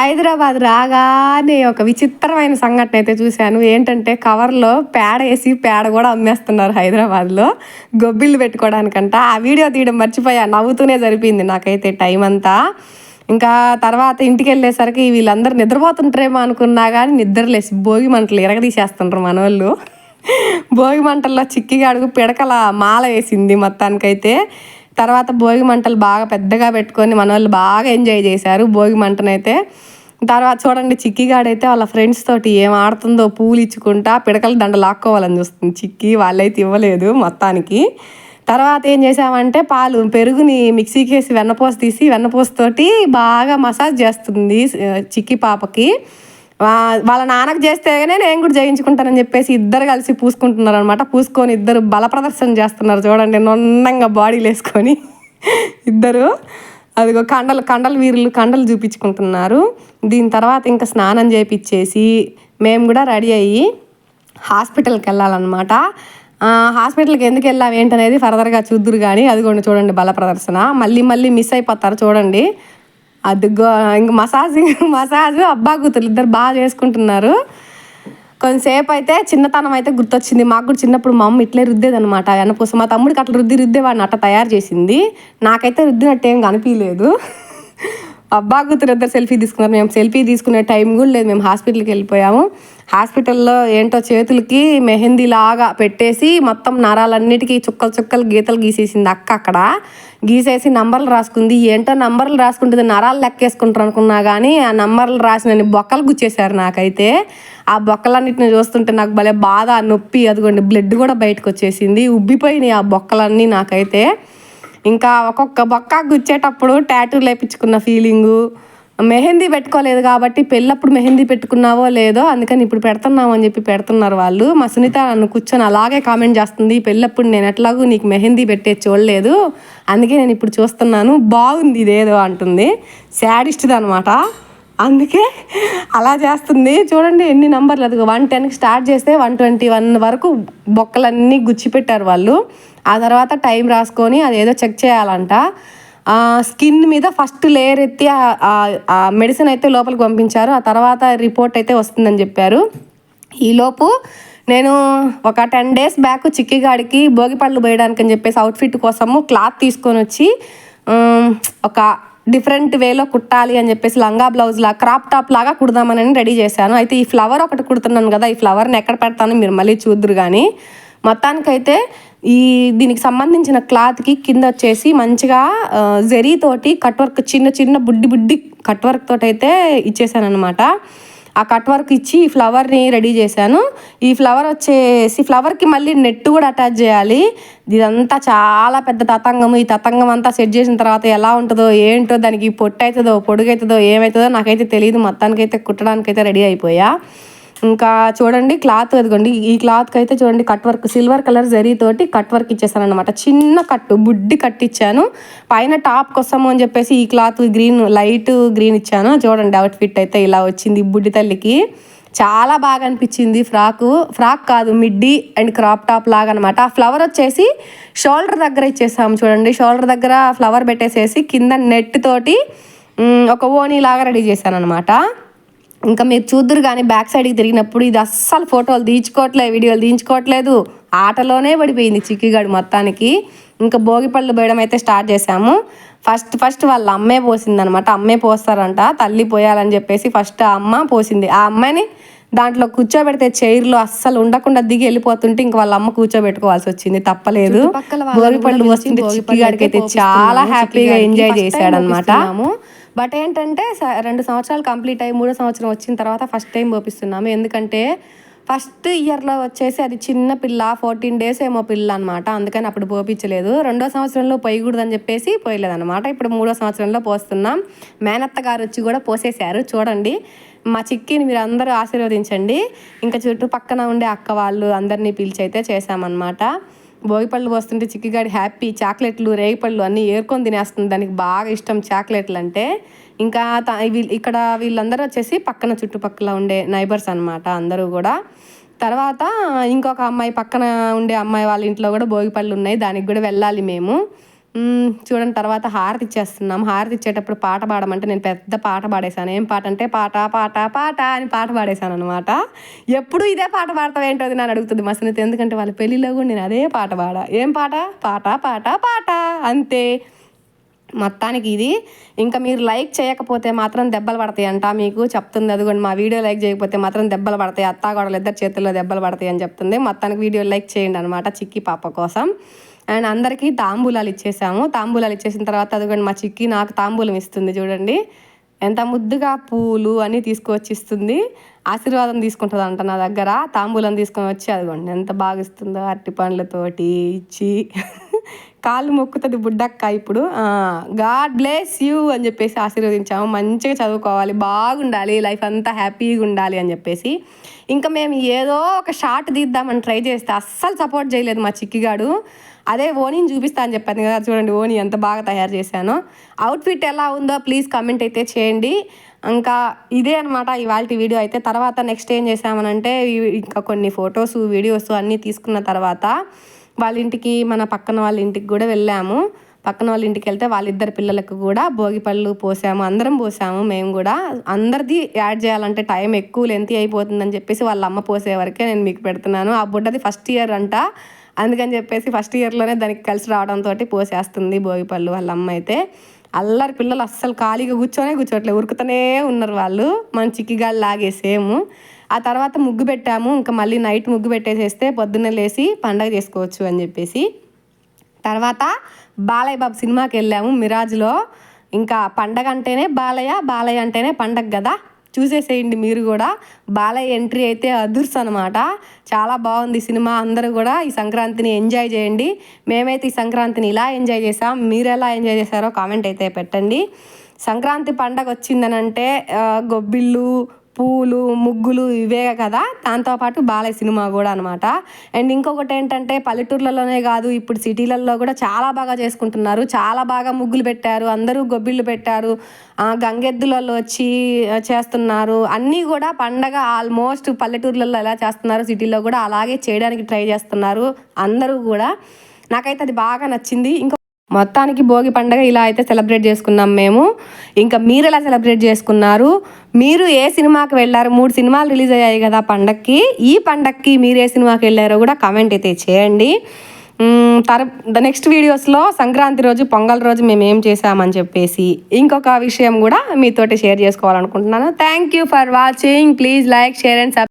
హైదరాబాద్ రాగానే ఒక విచిత్రమైన సంఘటన అయితే చూశాను. ఏంటంటే కవర్లో పేడ వేసి పేడ కూడా అమ్మేస్తున్నారు హైదరాబాద్లో. గొబ్బిళ్ళు పెట్టుకోవడానికంట. ఆ వీడియో తీయడం మర్చిపోయా. నవ్వుతూనే సరిపోయింది నాకైతే టైం అంతా. ఇంకా తర్వాత ఇంటికి వెళ్ళేసరికి వీళ్ళందరూ నిద్రపోతుంటారేమో అనుకున్నా కానీ నిద్రలేసి భోగి మంటలు ఎరగదీసేస్తుంటారు మన వాళ్ళు భోగి మంటల్లో చిక్కిగా అడుగు పిడకల మాల వేసింది మొత్తానికైతే. తర్వాత భోగి మంటలు బాగా పెద్దగా పెట్టుకొని మన వాళ్ళు బాగా ఎంజాయ్ చేశారు భోగి మంటనైతే. తర్వాత చూడండి చిక్కిగాడైతే వాళ్ళ ఫ్రెండ్స్ తోటి ఏం ఆడుతుందో పూలు ఇచ్చుకుంటా పిడకల దండ లాక్కోవాలని చూస్తుంది. చిక్కి వాళ్ళైతే ఇవ్వలేదు మొత్తానికి. తర్వాత ఏం చేసామంటే పాలు పెరుగుని మిక్సీకి వేసి వెన్నపూస తీసి వెన్నపూసతోటి బాగా మసాజ్ చేస్తుంది చిక్కి పాపకి. వాళ్ళ నాన్నకు చేస్తేనే నేను కూడా చేయించుకుంటానని చెప్పేసి ఇద్దరు కలిసి పూసుకుంటున్నారు అనమాట పూసుకొని ఇద్దరు బల ప్రదర్శన చేస్తున్నారు చూడండి నొన్నంగా బాడీలు వేసుకొని. ఇద్దరు అదిగో కండలు కండలు వీరులు కండలు చూపించుకుంటున్నారు. దీని తర్వాత ఇంకా స్నానం చేపిచ్చేసి మేము కూడా రెడీ అయ్యి హాస్పిటల్కి వెళ్ళాలన్నమాట. హాస్పిటల్కి ఎందుకు వెళ్ళాం ఏంటనేది ఫర్దర్గా చూద్దురు కానీ అదిగోండి చూడండి బల ప్రదర్శన. మళ్ళీ మళ్ళీ మిస్ అయిపోతారు చూడండి. అదిగో ఇంక మసాజ్ మసాజ్ అబ్బా కూతురు ఇద్దరు బాగా చేసుకుంటున్నారు. కొంతసేపు అయితే చిన్నతనం అయితే గుర్తొచ్చింది. మాకు కూడా చిన్నప్పుడు మా అమ్మ ఇట్లే రుద్దేది అనమాట వెనపూస మా తమ్ముడికి అట్లా రుద్ది రుద్దే వాడిని అట్లా తయారు చేసింది. నాకైతే రుద్దినట్టు ఏం కనిపించలేదు అబ్బా ఇద్దరు సెల్ఫీ తీసుకున్నారు. మేము సెల్ఫీ తీసుకునే టైం కూడా లేదు. మేము హాస్పిటల్కి వెళ్ళిపోయాము. హాస్పిటల్లో ఏంటో చేతులకి మెహందీ లాగా పెట్టేసి మొత్తం నరాలన్నిటికీ చుక్కలు చుక్కలు గీతలు గీసేసింది అక్క అక్కడ. గీసేసి నంబర్లు రాసుకుంది. ఏంటో నంబర్లు రాసుకుంటుంది. నరాలు లెక్కేసుకుంటారు అనుకున్నా కానీ ఆ నంబర్లు రాసిన బొక్కలు గుచ్చేశారు నాకైతే. ఆ బొక్కలన్నిటిని చూస్తుంటే నాకు భలే బాధ నొప్పి అదిగోండి బ్లడ్ కూడా బయటకు వచ్చేసింది. ఉబ్బిపోయినాయి ఆ బొక్కలన్నీ నాకైతే. ఇంకా ఒక్కొక్క బొక్క గుచ్చేటప్పుడు టాటూ లేపించుకున్న ఫీలింగు. మెహందీ పెట్టుకోలేదు కాబట్టి పెళ్ళప్పుడు మెహందీ పెట్టుకున్నావో లేదో అందుకని ఇప్పుడు పెడుతున్నావు అని చెప్పి పెడుతున్నారు వాళ్ళు. మా సునీత నన్ను కూర్చొని అలాగే కామెంట్ చేస్తుంది పెళ్ళప్పుడు నేను ఎట్లాగూ నీకు మెహందీ పెట్టే చూడలేదు. అందుకే నేను ఇప్పుడు చూస్తున్నాను. బాగుంది ఇదేదో అంటుంది. శాడిస్ట్ది అనమాట అందుకే అలా చేస్తుంది. చూడండి ఎన్ని నంబర్లు. అది వన్ టెన్కి స్టార్ట్ చేస్తే వన్ ట్వంటీ వన్ వరకు బొక్కలన్నీ గుచ్చిపెట్టారు వాళ్ళు. ఆ తర్వాత టైం రాసుకొని అదేదో చెక్ చేయాలంట. స్కిన్ మీద ఫస్ట్ లేయర్ ఎత్తి ఆ- మెడిసిన్ అయితే లోపలికి పంపించారు. ఆ తర్వాత రిపోర్ట్ అయితే వస్తుందని చెప్పారు. ఈలోపు నేను ఒక టెన్ డేస్ బ్యాక్ చిక్కిగాడికి భోగిపళ్ళు పోయడానికి అని చెప్పేసి అవుట్ఫిట్ కోసము క్లాత్ తీసుకొని వచ్చి ఒక డిఫరెంట్ వేలో కుట్టాలి అని చెప్పేసి లంగా బ్లౌజ్ లా క్రాప్ టాప్ లాగా కుడదామని రెడీ చేశాను. అయితే ఈ ఫ్లవర్ ఒకటి కుడుతున్నాను కదా ఈ ఫ్లవర్ని ఎక్కడ పెడతాను మీరు మళ్ళీ చూద్దరు కానీ మొత్తానికైతే ఈ దీనికి సంబంధించిన క్లాత్కి కింద వచ్చేసి మంచిగా ఆ, జరీ తోటి కట్ వర్క్ చిన్న చిన్న బుడ్డి బుడ్డి కట్ వర్క్ తోటి అయితే ఇచ్చేసాను అనమాట ఆ కట్ వర్క్ ఇచ్చి ఈ ఫ్లవర్ని రెడీ చేశాను. ఈ ఫ్లవర్ వచ్చేసి ఫ్లవర్కి మళ్ళీ నెట్ కూడా అటాచ్ చేయాలి. ఇదంతా చాలా పెద్ద తతంగం ఈ తతంగం అంతా సెట్ చేసిన తర్వాత ఎలా ఉంటుందో ఏంటో దానికి పొట్టు అవుతుందో పొడుగు అవుతుందో ఏమవుతుందో నాకైతే తెలియదు మొత్తానికైతే కుట్టడానికైతే రెడీ అయిపోయా. ఇంకా చూడండి క్లాత్ అదిగోండి. ఈ క్లాత్కి అయితే చూడండి cut work silver colour zari తోటి కట్ వర్క్ ఇచ్చేసాను అనమాట చిన్న కట్టు బుడ్డి కట్ ఇచ్చాను. పైన టాప్ కోసము అని చెప్పేసి ఈ క్లాత్ గ్రీన్ లైట్ గ్రీన్ ఇచ్చాను. చూడండి అవుట్ ఫిట్ అయితే ఇలా వచ్చింది బుడ్డి తల్లికి. చాలా బాగా అనిపించింది ఫ్రాకు. ఫ్రాక్ కాదు మిడ్డీ అండ్ క్రాప్ టాప్ లాగా అనమాట ఆ ఫ్లవర్ వచ్చేసి షోల్డర్ దగ్గర ఇచ్చేసాము చూడండి. షోల్డర్ దగ్గర ఫ్లవర్ పెట్టేసేసి కింద నెట్ తోటి ఒక ఓనీ లాగా రెడీ చేశాను అనమాట ఇంకా మీరు చూద్దరు కానీ బ్యాక్ సైడ్కి తిరిగినప్పుడు ఇది అస్సలు ఫోటోలు తీయించుకోవట్లేదు వీడియోలు తీయించుకోవట్లేదు. ఆటలోనే పడిపోయింది చిక్కిగాడు మొత్తానికి. ఇంకా భోగిపళ్ళు పోయడం అయితే స్టార్ట్ చేశాము. ఫస్ట్ ఫస్ట్ వాళ్ళ అమ్మే పోసింది అనమాట అమ్మే పోస్తారంట. తల్లి పోయాలని చెప్పేసి ఫస్ట్ ఆ అమ్మ పోసింది. ఆ అమ్మాయిని దాంట్లో కూర్చోబెడితే చైర్లో అస్సలు ఉండకుండా దిగి వెళ్ళిపోతుంటే ఇంక వాళ్ళ అమ్మ కూర్చోబెట్టుకోవాల్సి వచ్చింది. తప్పలేదు. భోగిపళ్ళు పోస్తుంటే చిక్కిగాడికి అయితే చాలా హ్యాపీగా ఎంజాయ్ చేశాడు అనమాట బట్ ఏంటంటే స- రెండు సంవత్సరాలు కంప్లీట్ అయ్యి మూడో సంవత్సరం వచ్చిన తర్వాత ఫస్ట్ టైం పోపిస్తున్నాము ఎందుకంటే ఫస్ట్ ఇయర్లో వచ్చేసి అది చిన్న పిల్ల ఫోర్టీన్ డేస్ ఏమో పిల్ల అనమాట అందుకని అప్పుడు పోపించలేదు రెండో సంవత్సరంలో పోయకూడదని చెప్పేసి పోయలేదనమాట ఇప్పుడు మూడో సంవత్సరంలో పోస్తున్నాం. మేనత్త గారు వచ్చి కూడా పోసేశారు. చూడండి. మా చిక్కిని మీరు అందరూ ఆశీర్వదించండి. ఇంకా చుట్టుపక్కన ఉండే అక్క వాళ్ళు అందరినీ పిలిచి అయితే చేశామన్నమాట. భోగిపళ్ళు వస్తుంటే చిక్కిగాడి హ్యాపీ చాక్లెట్లు రేగిపళ్ళు అన్నీ ఏరుకొని తినేస్తుంది. దానికి బాగా ఇష్టం చాక్లెట్లు అంటే ఇంకా వీళ్ళు ఇక్కడ వీళ్ళందరూ వచ్చేసి పక్కన చుట్టుపక్కల ఉండే నైబర్స్ అనమాట అందరూ కూడా. తర్వాత ఇంకొక అమ్మాయి పక్కన ఉండే అమ్మాయి వాళ్ళ ఇంట్లో కూడా భోగిపళ్ళు ఉన్నాయి. దానికి కూడా వెళ్ళాలి మేము. చూడండి తర్వాత హారతి ఇచ్చేస్తున్నాం. హారతి ఇచ్చేటప్పుడు పాట పాడమంటే నేను పెద్ద పాట పాడేశాను. ఏం పాట అంటే పాట పాట పాట అని పాట పాడేశాను అనమాట ఎప్పుడు ఇదే పాట పాడతావు ఏంటో అది నన్ను అడుగుతుంది మా సునీత ఎందుకంటే వాళ్ళ పెళ్ళిలో కూడా నేను అదే పాట పాడా. ఏం పాట? పాట పాట పాట అంతే. మొత్తానికి ఇది. ఇంకా మీరు లైక్ చేయకపోతే మాత్రం దెబ్బలు పడతాయి అంట. మీకు చెప్తుంది అదిగోండి మా వీడియో లైక్ చేయకపోతే మాత్రం దెబ్బలు పడతాయి. అత్తాగోడలు ఇద్దరు చేతుల్లో దెబ్బలు పడతాయి అని చెప్తుంది. మొత్తానికి వీడియో లైక్ చేయండి అనమాట చిక్కి పాప కోసం. అండ్ అందరికీ తాంబూలాలు ఇచ్చేసాము. తాంబూలాలు ఇచ్చేసిన తర్వాత అదిగోండి మా చిక్కి నాకు తాంబూలం ఇస్తుంది చూడండి. ఎంత ముద్దుగా పూలు అన్నీ తీసుకువచ్చి ఇస్తుంది. ఆశీర్వాదం తీసుకుంటుంది అంట నా దగ్గర. తాంబూలం తీసుకొని వచ్చి అదిగోండి ఎంత బాగా ఇస్తుందో అరటి పండ్లతోటి ఇచ్చి. కాళ్ళు మొక్కుతుంది బుడ్డక్క ఇప్పుడు. గాడ్ బ్లెస్ యూ అని చెప్పేసి ఆశీర్వదించాము. మంచిగా చదువుకోవాలి బాగుండాలి లైఫ్ అంతా హ్యాపీగా ఉండాలి అని చెప్పేసి. ఇంకా మేము ఏదో ఒక షార్ట్ తీద్దామని ట్రై చేస్తే అస్సలు సపోర్ట్ చేయలేదు మా చిక్కిగాడు. అదే ఓనీని చూపిస్తా అని చెప్పాను కదా చూడండి ఓనీ ఎంత బాగా తయారు చేశానో. అవుట్ఫిట్ ఎలా ఉందో ప్లీజ్ కమెంట్ అయితే చేయండి. ఇంకా ఇదే అనమాట ఇవాళ వీడియో అయితే. తర్వాత నెక్స్ట్ ఏం చేసామనంటే ఇంకా కొన్ని ఫొటోస్ వీడియోస్ అన్నీ తీసుకున్న తర్వాత వాళ్ళ ఇంటికి మన పక్కన వాళ్ళ ఇంటికి కూడా వెళ్ళాము. పక్కన వాళ్ళ ఇంటికి వెళ్తే వాళ్ళిద్దరు పిల్లలకు కూడా భోగి పళ్ళు పోసాము. అందరం పోసాము. మేము కూడా అందరిది యాడ్ చేయాలంటే టైం ఎక్కువ లెంత్ అయిపోతుందని చెప్పేసి వాళ్ళ అమ్మ పోసే వరకే నేను మీకు పెడుతున్నాను. ఆ బుడ్డది ఫస్ట్ ఇయర్ అంట. అందుకని చెప్పేసి ఫస్ట్ ఇయర్లోనే దానికి కలిసి రావడంతో పోసేస్తుంది భోగి పళ్ళు వాళ్ళ అమ్మ అయితే. అల్లరి పిల్లలు అస్సలు ఖాళీగా కూర్చొనే కూర్చోట్లేదు ఉరుకుతూనే ఉన్నారు వాళ్ళు. మన చిక్కిగాళ్ళు లాగేసేము. ఆ తర్వాత ముగ్గు పెట్టాము. ఇంకా మళ్ళీ నైట్ ముగ్గు పెట్టేసేస్తే పొద్దున్నే లేసి పండగ చేసుకోవచ్చు అని చెప్పేసి. తర్వాత బాలయ్య బాబు సినిమాకి వెళ్ళాము మిరాజ్లో. ఇంకా పండగ అంటేనే బాలయ్య బాలయ్య అంటేనే పండగ కదా. చూసేసేయండి మీరు కూడా. బాలయ్య ఎంట్రీ అయితే అదుర్స్ అనమాట చాలా బాగుంది సినిమా. అందరూ కూడా ఈ సంక్రాంతిని ఎంజాయ్ చేయండి. మేమైతే ఈ సంక్రాంతిని ఇలా ఎంజాయ్ చేసాం. మీరు ఎలా ఎంజాయ్ చేశారో కామెంట్ అయితే పెట్టండి. సంక్రాంతి పండగ వచ్చిందనంటే గొబ్బిళ్ళు పూలు ముగ్గులు ఇవే కదా? దాంతోపాటు బాలయ్య సినిమా కూడా అనమాట అండ్ ఇంకొకటి ఏంటంటే పల్లెటూర్లలోనే కాదు ఇప్పుడు సిటీలలో కూడా చాలా బాగా చేసుకుంటున్నారు. చాలా బాగా ముగ్గులు పెట్టారు అందరూ గొబ్బిళ్ళు పెట్టారు గంగెద్దులలో వచ్చి చేస్తున్నారు. అన్నీ కూడా పండగ ఆల్మోస్ట్ పల్లెటూర్లలో ఎలా చేస్తున్నారు సిటీలో కూడా అలాగే చేయడానికి ట్రై చేస్తున్నారు అందరూ కూడా. నాకైతే అది బాగా నచ్చింది. ఇంకో మొత్తానికి భోగి పండగ ఇలా అయితే సెలబ్రేట్ చేసుకున్నాం మేము. ఇంకా మీరు ఎలా సెలబ్రేట్ చేసుకున్నారు? మీరు ఏ సినిమాకి వెళ్ళారు? మూడు సినిమాలు రిలీజ్ అయ్యాయి కదా పండక్కి. ఈ పండక్కి మీరు ఏ సినిమాకి వెళ్ళారో కూడా కామెంట్ అయితే చేయండి. మ్మ్, తర్ ద నెక్స్ట్ వీడియోస్లో సంక్రాంతి రోజు పొంగల్ రోజు మేము ఏం చేసామని చెప్పేసి ఇంకొక విషయం కూడా మీతోటి షేర్ చేసుకోవాలనుకుంటున్నాను. Thank you for watching please like share and sub